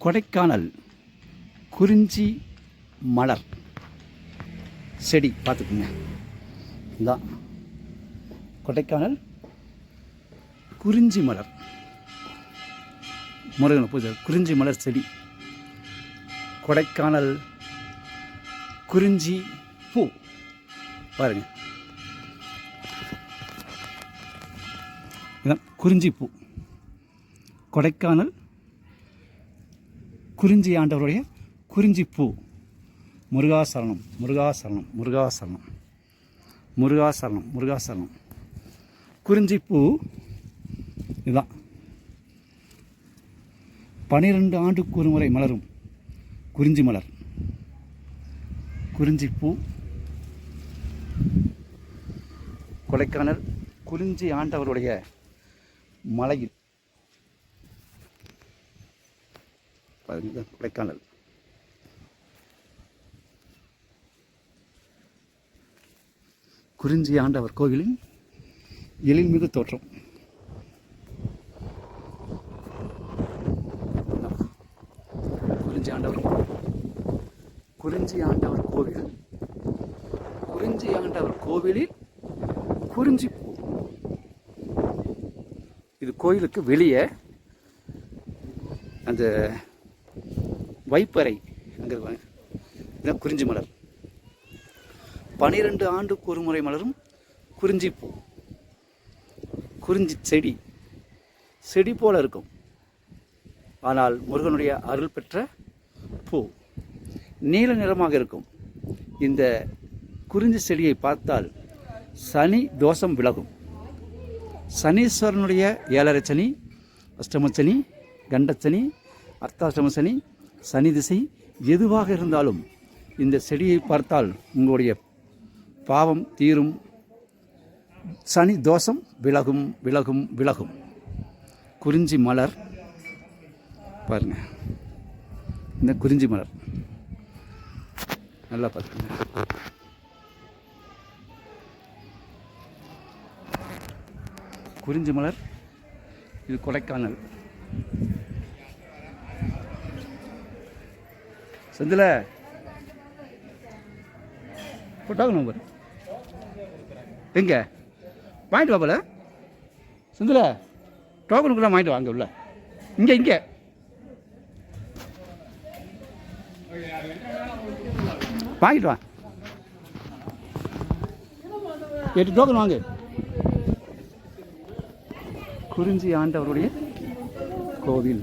கொடைக்கானல் குறிஞ்சி மலர். செடி பார்த்துக்குங்க. இதான் கொடைக்கானல் குறிஞ்சி மலர். முருகனை பூஜை. குறிஞ்சி மலர் செடி. கொடைக்கானல் குறிஞ்சி பூ. பாருங்க. குறிஞ்சி பூ. கொடைக்கானல் குறிஞ்சி ஆண்டவருடைய குறிஞ்சி பூ முருகாசரணம் முருகாசரணம் முருகாசரணம். முருகாசரணம் முருகாசரணம். குறிஞ்சி பூ இதுதான் பனிரெண்டு ஆண்டுக்கு ஒரு முறை மலரும் குறிஞ்சி மலர். குறிஞ்சி பூ கொடைக்கானல் குறிஞ்சி ஆண்டவருடைய மலையில். பாருங்க, கொடைக்கானல். குறிஞ்சி ஆண்டவர் கோவிலின் எழில்மிகு தோற்றம். குறிஞ்சி ஆண்டவர் குறிஞ்சி ஆண்டவர் கோவில். குறிஞ்சி ஆண்டவர் கோவிலில் குறிஞ்சி பூ. இது கோயிலுக்கு வெளியே அந்த வைப்பறை அங்கே இருப்பாங்க இதுதான் குறிஞ்சி மலர். பனிரெண்டு ஆண்டுக்கு ஒரு முறை மலரும் குறிஞ்சி பூ. குறிஞ்சி செடி. செடி போல இருக்கும். ஆனால் முருகனுடைய அருள் பெற்ற பூ. நீல நிறமாக இருக்கும். இந்த குறிஞ்சி செடியை பார்த்தால் சனி தோஷம் விலகும். சனீஸ்வரனுடைய ஏழரை சனி அஷ்டம சனி கண்டச்சனி அர்த்தாஷ்டம சனி சனி திசை எதுவாக இருந்தாலும் இந்த செடியை பார்த்தால் உங்களுடைய பாவம் தீரும். சனி தோஷம் விலகும் விலகும் விலகும். குறிஞ்சி மலர். பாருங்க. இந்த குறிஞ்சி மலர். நல்லா பார்த்துங்க குறிஞ்சி மலர். இது கொடைக்கானல். செந்தில. போட்டாங்க நம்பர் எங்க? வாங்கிட்டு வாப்பல செந்தில டோக்கனுக்குள்ள வாங்கிட்டு வாங்க உள்ள. இங்கே இங்கே. வாங்கிட்டு வா. எட்டு டோக்கன் வாங்க. குறிஞ்சி ஆண்டவருடைய கோவில்.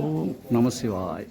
ఓం నమ శివాయ